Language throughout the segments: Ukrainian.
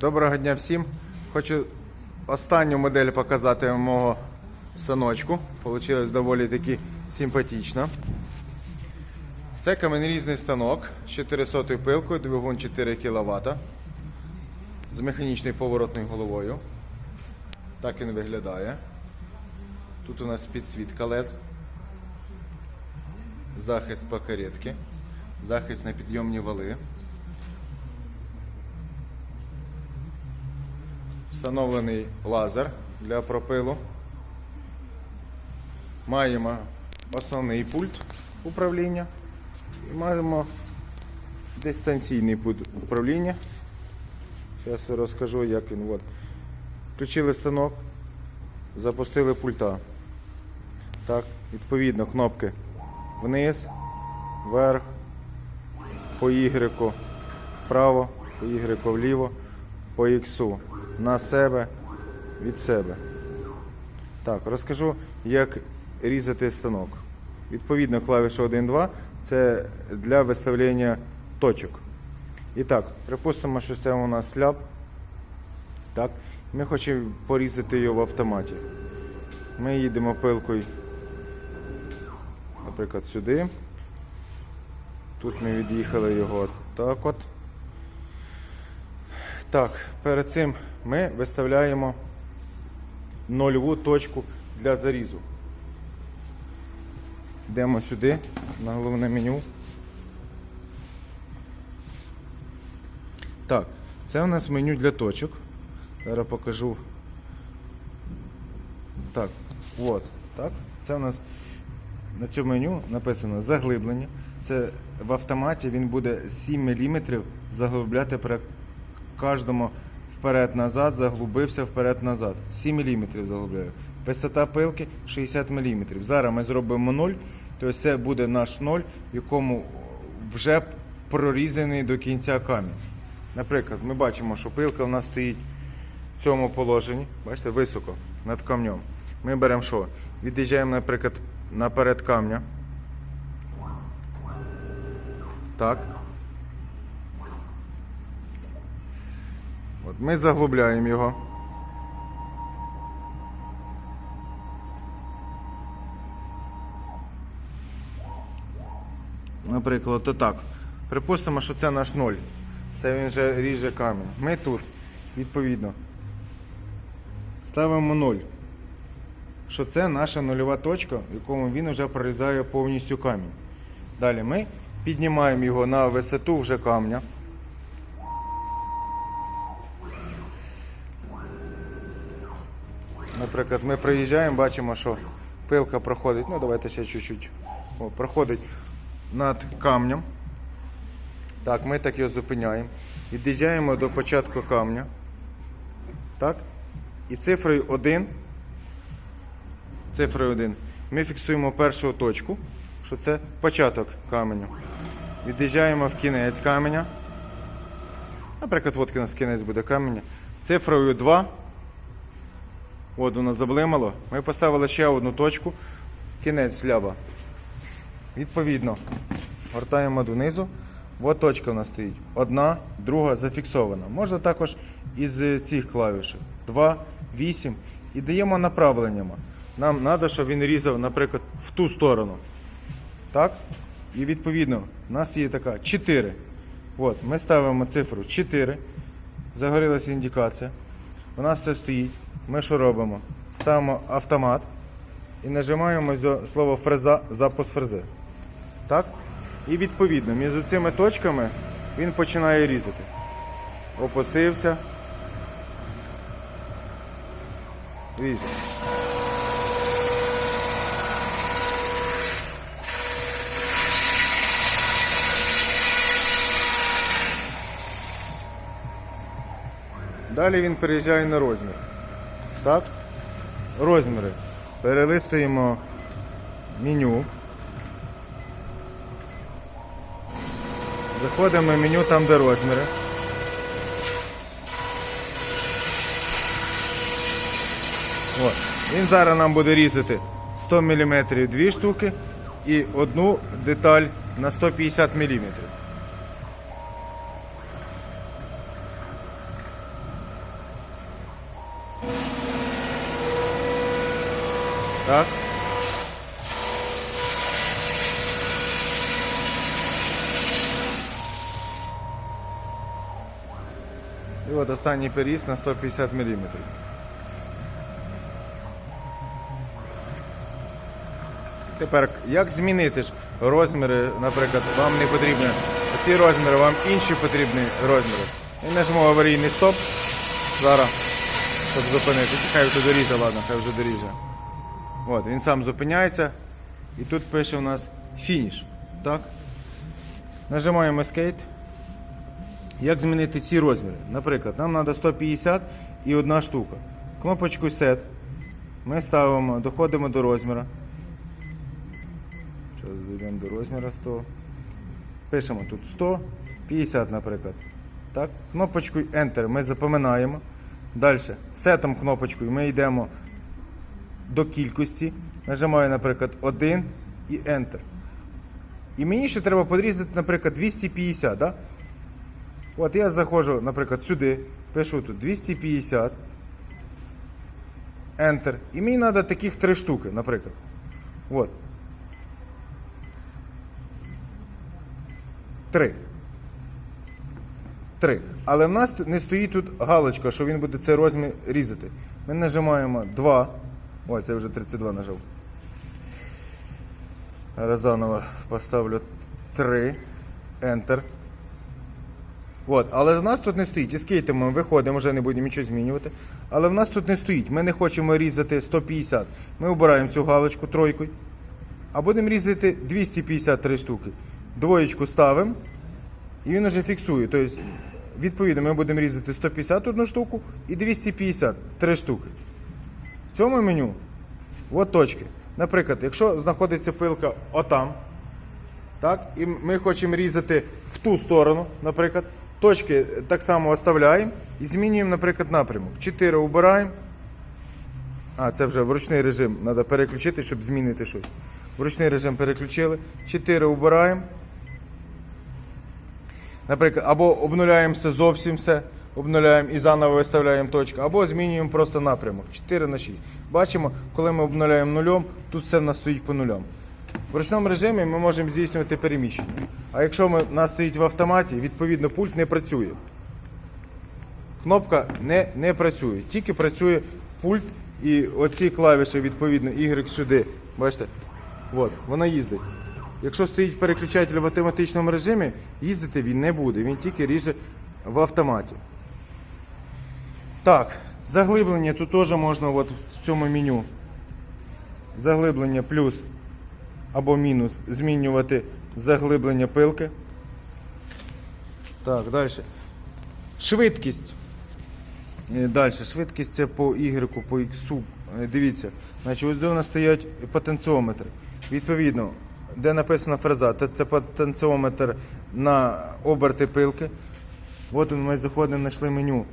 Доброго дня всім. Хочу останню модель показати мого станочку. Получилось доволі таки симпатично. Це каменерізний станок з 400 пилкою, двигун 4 кВт з механічною поворотною головою. Так він виглядає. Тут у нас підсвітка LED, захист покаретки, захист на підйомні вали. Встановлений лазер для пропилу. Маємо основний пульт управління і маємо дистанційний пульт управління. Зараз розкажу, як він. От. Включили станок, запустили пульта. Так, відповідно, кнопки вниз, вверх, по Y вправо, по Y вліво, по X на себе, від себе. Так, розкажу, як різати станок. Відповідно, клавіша 1-2 це для виставлення точок. І так, припустимо, що це у нас сляп. Так, ми хочемо порізати його в автоматі. Ми їдемо пилкою, наприклад, сюди. Тут ми від'їхали його так от. Так, перед цим ми виставляємо нульову точку для зарізу. Йдемо сюди на головне меню. Так, це у нас меню для точок. Зараз покажу. Так, от, так. Це у нас на цьому меню написано заглиблення. Це в автоматі він буде 7 мм заглибляти кожному вперед-назад, заглубився вперед-назад. 7 мм заглубляю. Висота пилки 60 мм. Зараз ми зробимо 0, тобто це буде наш 0, в якому вже прорізаний до кінця камінь. Наприклад, ми бачимо, що пилка у нас стоїть в цьому положенні, бачите, високо над камнем. Ми беремо що? Від'їжджаємо, наприклад, наперед камня. Так. От ми заглубляємо його. Наприклад, то так. Припустимо, що це наш ноль. Це він вже ріже камінь. Ми тут, відповідно, ставимо 0. Що це наша нульова точка, в якому він вже прорізає повністю камінь. Далі ми піднімаємо його на висоту вже камня. Наприклад, ми приїжджаємо, бачимо, що пилка проходить, ну давайте ще чуть-чуть. Проходить над камнем. Так, ми так його зупиняємо. Від'їжджаємо до початку камня. Так? І цифрою 1. Цифрою 1. Ми фіксуємо першу точку, що це початок каменю. Від'їжджаємо в кінець каменя. Наприклад, от у нас кінець буде каменя. Цифрою 2. От воно заблимало. Ми поставили ще одну точку. Кінець сляба. Відповідно, гортаємо донизу. От точка у нас стоїть. Одна, друга зафіксована. Можна також із цих клавіш 2, 8 і даємо направленнями. Нам треба, щоб він різав, наприклад, в ту сторону. Так? І відповідно, у нас є така 4. От, ми ставимо цифру 4. Загорілася індикація. У нас все стоїть. Ми що робимо? Ставимо автомат і нажимаємо слово фреза запуск фрези. Так? І відповідно між цими точками він починає різати. Опустився. Ріже. Далі він переїжджає на розмір. Так? Розміри. Перелистуємо меню. Заходимо в меню там, де розміри. От. Він зараз нам буде різати 100 мм дві штуки і одну деталь на 150 мм. Так? І от останній періс на 150 мм. Тепер, як змінити ж розміри, наприклад, вам не потрібні ці розміри, вам інші потрібні розміри. І нажму аварійний стоп. Зараз, щоб зупинити. Хай вже доріже, ладно, хай вже доріже. От, він сам зупиняється. І тут пише у нас фініш. Так? Нажимаємо Escape. Як змінити ці розміри? Наприклад, нам треба 150 і одна штука. Кнопочку Set. Ми ставимо, доходимо до розміру. Зараз дійдемо до розміру 100. Пишемо тут 100, 50, наприклад. Так? Кнопочкою Enter ми запоминаємо. Далі. Сетом кнопочкою ми йдемо до кількості. Нажимаю, наприклад, 1 і Enter. І мені ще треба подрізати, наприклад, 250. Да? От я заходжу, наприклад, сюди, пишу тут 250. Enter. І мені треба таких три штуки, наприклад. От. Три. Три. Але в нас не стоїть тут галочка, що він буде цей розмір різати. Ми нажимаємо 2. Ой, це вже 32 нажав. Зараз заново поставлю 3. Enter. От, але в нас тут не стоїть. Із кейтом ми виходимо, вже не будемо нічого змінювати. Але в нас тут не стоїть. Ми не хочемо різати 150. Ми обираємо цю галочку тройкою. А будемо різати 253 штуки. Двоєчку ставимо. І він вже фіксує. Тобто, відповідно, ми будемо різати 151 штуку і 253 штуки. Цьому меню от точки. Наприклад, якщо знаходиться пилка отам, так, і ми хочемо різати в ту сторону, наприклад, точки так само оставляємо і змінюємо, наприклад, напрямок. 4 обираємо. А, це вже в ручний режим треба переключити, щоб змінити щось. В ручний режим переключили. 4 обираємо. Наприклад, або обнуляємося зовсім все, обнуляємо і заново виставляємо точку, або змінюємо просто напрямок 4 на 6. Бачимо, коли ми обнуляємо нульом, тут все в нас стоїть по нулям. В ручному режимі ми можемо здійснювати переміщення. А якщо ми, нас стоїть в автоматі, відповідно пульт не працює. Кнопка не, не працює, тільки працює пульт і оці клавіші, відповідно, Y сюди. Бачите? От, вона їздить. Якщо стоїть переключатель в автоматичному режимі, їздити він не буде, він тільки ріже в автоматі. Так, заглиблення тут теж можна от в цьому меню. Заглиблення плюс або мінус змінювати заглиблення пилки. Так, далі. Швидкість. Далі, швидкість це по Y, по X. Е, Дивіться, значить, ось де у нас стоять потенціометри. Відповідно, де написана фреза, це потенціометр на оберти пилки. От ми заходимо, знайшли меню,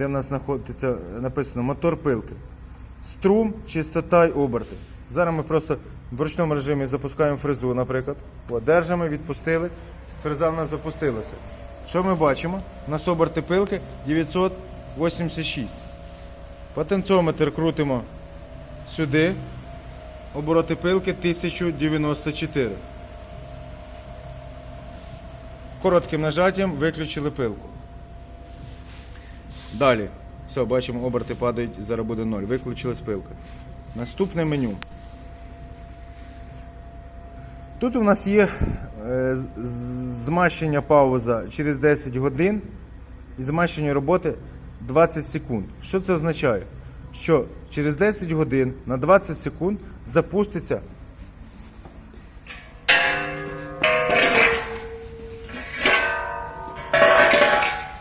де в нас знаходиться написано мотор пилки. Струм, частота й оберти. Зараз ми просто в ручному режимі запускаємо фрезу, наприклад. От, держимо, відпустили. Фреза в нас запустилася. Що ми бачимо? У нас оберти пилки 986. Потенціометр крутимо сюди. Обороти пилки 1094. Коротким нажаттям виключили пилку. Далі. Все, бачимо, оберти падають, зараз буде 0. Виключилась пилка. Наступне меню. Тут у нас є е, змащення пауза через 10 годин і змащення роботи 20 секунд. Що це означає? Що через 10 годин на 20 секунд запуститься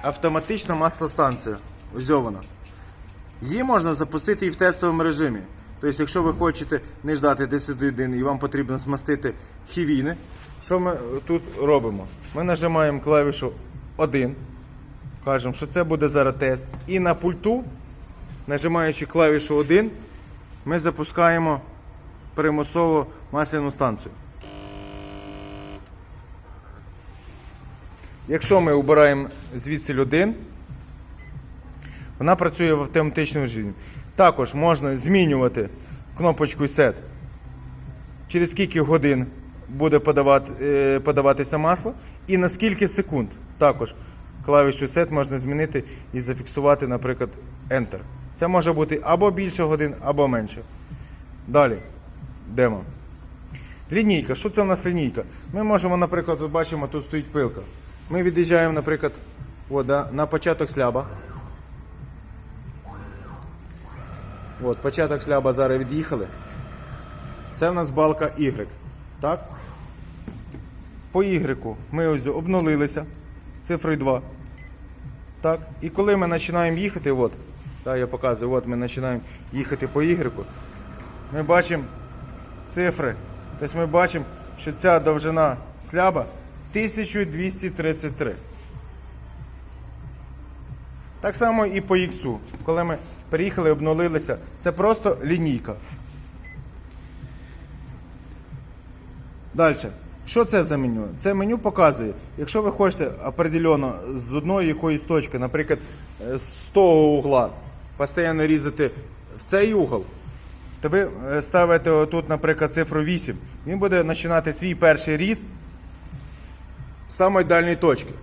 автоматична маслостанція. Ось вона. Її можна запустити і в тестовому режимі. Тобто, якщо ви хочете не ждати 10 годин і вам потрібно змастити хівіни, що ми тут робимо? Ми нажимаємо клавішу 1, кажемо, що це буде зараз тест. І на пульту, нажимаючи клавішу 1, ми запускаємо примусово масляну станцію. Якщо ми обираємо звідси 1, вона працює в автоматичному режимі. Також можна змінювати кнопочку Set. Через скільки годин буде подавати, е, подаватися масло і на скільки секунд. Також клавішу Set можна змінити і зафіксувати, наприклад, Enter. Це може бути або більше годин, або менше. Далі. Демо. Лінійка. Що це у нас лінійка? Ми можемо, наприклад, бачимо, тут стоїть пилка. Ми від'їжджаємо, наприклад, от, да, на початок сляба. От, початок сляба зараз від'їхали. Це в нас балка Y. Так? По Y ми ось обнулилися цифрою 2. Так? І коли ми починаємо їхати, от, так, я показую, от ми починаємо їхати по Y, ми бачимо цифри. Тобто ми бачимо, що ця довжина сляба 1233. Так само і по X. Коли ми приїхали, обнулилися, це просто лінійка. Далі. Що це за меню? Це меню показує, якщо ви хочете определено з одної якоїсь точки, наприклад, е, з того угла, постійно різати в цей угол, то ви е, ставите тут, наприклад, цифру 8. Він буде починати свій перший різ з самої дальньої точки.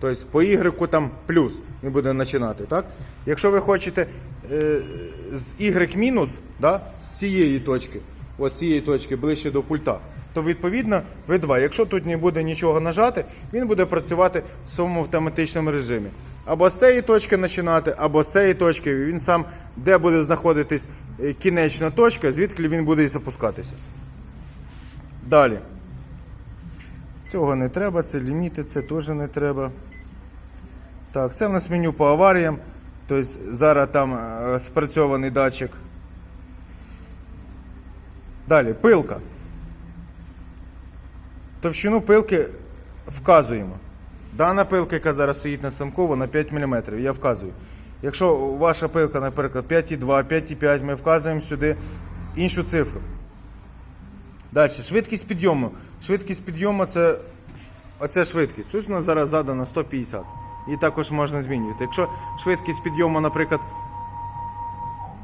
Тобто по Y там плюс він буде починати. Так? Якщо ви хочете е, з Y мінус, да, з цієї точки, ось цієї точки ближче до пульта, то відповідно ви 2. Якщо тут не буде нічого нажати, він буде працювати в своєму автоматичному режимі. Або з цієї точки починати, або з цієї точки. Він сам, де буде знаходитись е, кінечна точка, звідки він буде і запускатися. Далі. Цього не треба, це ліміти, це теж не треба. Так, це в нас меню по аваріям. Тобто зараз там е, спрацьований датчик. Далі, пилка. Товщину пилки вказуємо. Дана пилка, яка зараз стоїть на станку, вона 5 мм. Я вказую. Якщо ваша пилка, наприклад, 5,2, 5,5, ми вказуємо сюди іншу цифру. Далі, швидкість підйому. Швидкість підйому це оце швидкість. Тут у нас зараз задана 150. І також можна змінювати. Якщо швидкість підйому, наприклад,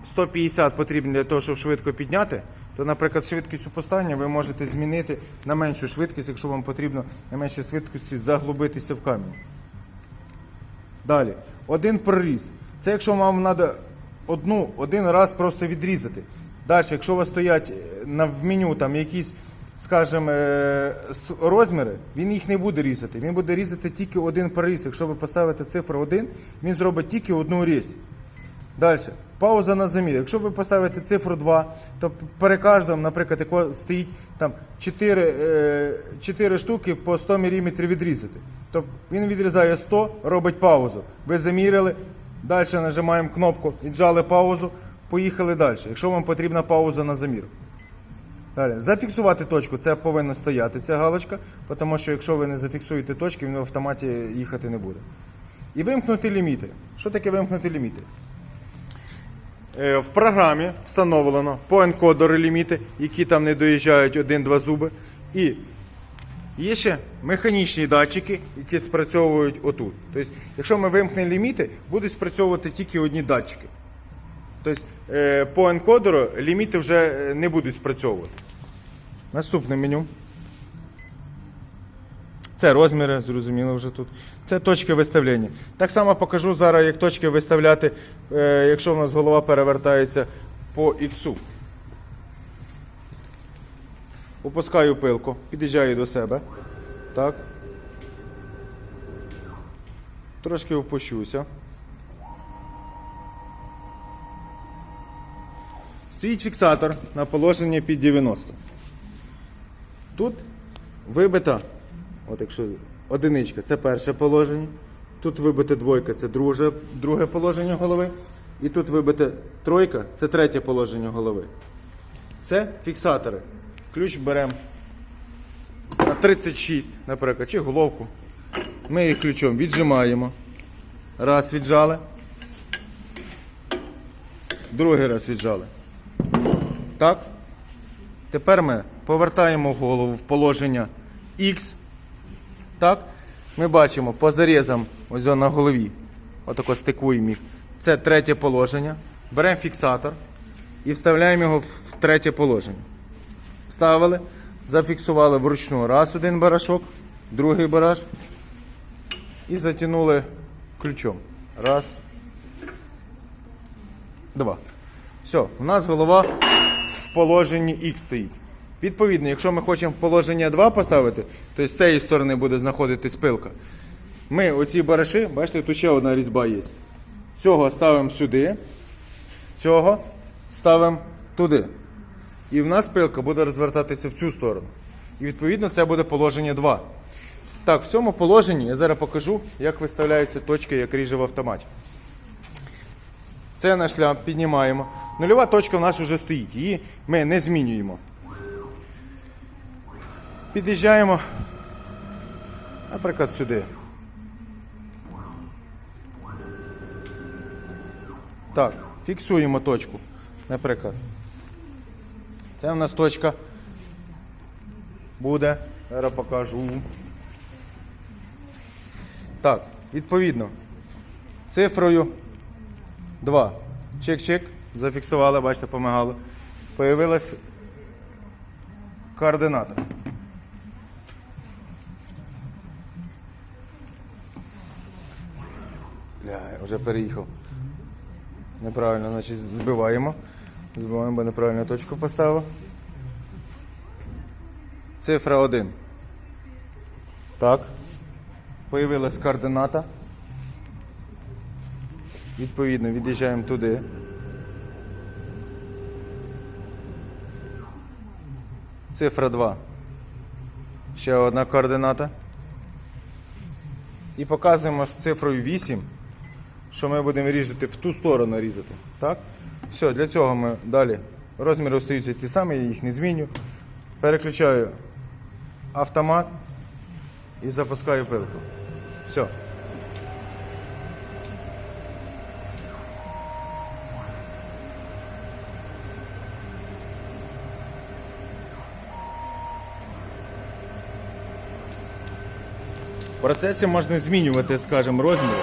150 потрібно для того, щоб швидко підняти, то, наприклад, швидкість упостання ви можете змінити на меншу швидкість, якщо вам потрібно на меншій швидкості заглубитися в камінь. Далі. Один проріз. Це якщо вам треба одну, один раз просто відрізати. Далі, якщо у вас стоять е, на в меню там якісь, скажімо, е, розміри, він їх не буде різати. Він буде різати тільки один проріз. Якщо ви поставите цифру 1, він зробить тільки одну різь. Далі. Пауза на замір. Якщо ви поставите цифру 2, то перед кожним, наприклад, стоїть там 4, е, 4 штуки по 100 мм відрізати. Тобто він відрізає 100, робить паузу. Ви заміряли, далі нажимаємо кнопку, віджали паузу, поїхали далі. Якщо вам потрібна пауза на замір. Далі. Зафіксувати точку, це повинна стояти ця галочка, тому що якщо ви не зафіксуєте точки, він в автоматі їхати не буде. І вимкнути ліміти. Що таке вимкнути ліміти? Е, В програмі встановлено по енкодеру ліміти, які там не доїжджають один-два зуби. І є ще механічні датчики, які спрацьовують отут. Тобто, якщо ми вимкнемо ліміти, будуть спрацьовувати тільки одні датчики. Тобто, е, по енкодеру ліміти вже е, не будуть спрацьовувати. Наступне меню. Це розміри, зрозуміло вже тут. Це точки виставлення. Так само покажу зараз, як точки виставляти, е, якщо в нас голова перевертається по іксу. Опускаю пилку, під'їжджаю до себе. Так. Трошки опущуся. Стоїть фіксатор на положення під 90. Тут вибита, от якщо одиничка, це перше положення. Тут вибита двойка, це друге, друге положення голови. І тут вибита тройка, це третє положення голови. Це фіксатори. Ключ беремо на 36, наприклад, чи головку. Ми їх ключом віджимаємо. Раз віджали. Другий раз віджали. Так? Тепер ми повертаємо голову в положення X. Так? Ми бачимо по зарізам ось на голові. Отако стикуємо їх. Це третє положення. Беремо фіксатор. і вставляємо його в третє положення. Вставили, зафіксували вручну раз один барашок, другий бараш і затягнули ключом. Раз. Два. Все, у нас голова в положенні X стоїть. Відповідно, якщо ми хочемо в положення 2 поставити, то з цієї сторони буде знаходитись пилка. Ми оці бараші, бачите, тут ще одна різьба є. Цього ставимо сюди, цього ставимо туди. І в нас пилка буде розвертатися в цю сторону. І відповідно це буде положення 2. Так, в цьому положенні я зараз покажу, як виставляються точки, як ріже в автоматі. Це наш шлям, піднімаємо. Нульова точка в нас вже стоїть, її ми не змінюємо. Під'їжджаємо, наприклад, сюди. Так, фіксуємо точку. Наприклад. Це в нас точка буде. Зараз покажу. Так, відповідно. Цифрою 2. Чик-чик. Зафіксували, бачите, помагали. Появилась координата. Бля, я вже переїхав. Неправильно, значить збиваємо. Збиваємо, бо неправильну точку поставив. Цифра 1. Так. Появилась координата. Відповідно, від'їжджаємо туди. Цифра 2. Ще одна координата. І показуємо цифрою 8, що ми будемо різати в ту сторону різати. Так? Все, для цього ми далі. Розміри остаються ті самі, я їх не зміню. Переключаю автомат і запускаю пилку. Все. Процесі можна змінювати, скажімо, розміри.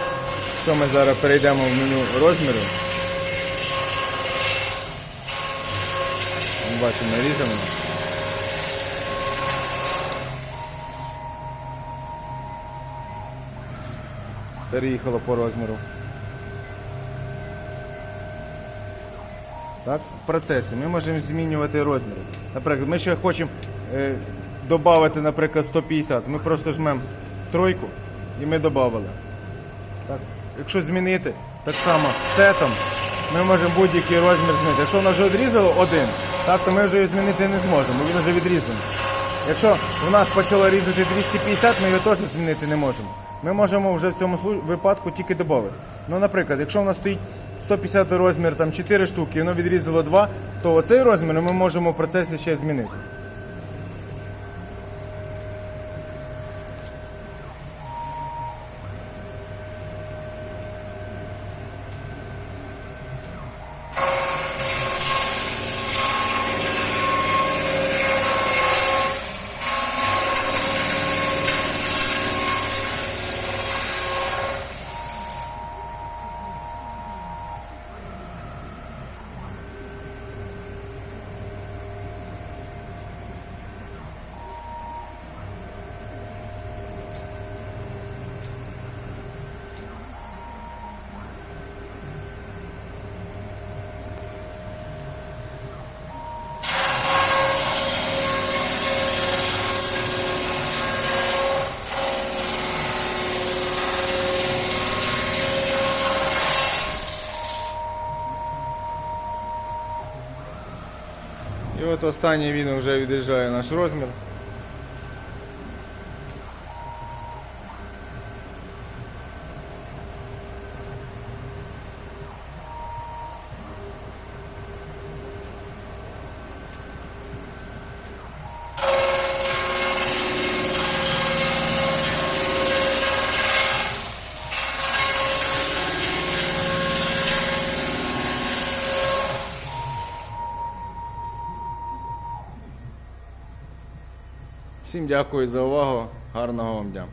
Що ми зараз перейдемо в меню розміри. Бачимо, нарізано. Переїхало по розміру. Так, в процесі ми можемо змінювати розміри. Наприклад, ми ще хочемо е, додати, наприклад, 150. Ми просто жмемо тройку і ми додали. Так. Якщо змінити так само сетом, ми можемо будь-який розмір змінити. Якщо воно вже відрізало один, так, то ми вже його змінити не зможемо, бо він вже відрізаний. Якщо в нас почало різати 250, ми його теж змінити не можемо. Ми можемо вже в цьому випадку тільки додати. Ну, наприклад, якщо в нас стоїть 150 розмір, там 4 штуки, і воно відрізало 2, то оцей розмір ми можемо в процесі ще змінити. І от останній він вже відріжає наш розмір. Дякую за увагу. Гарного вам дня.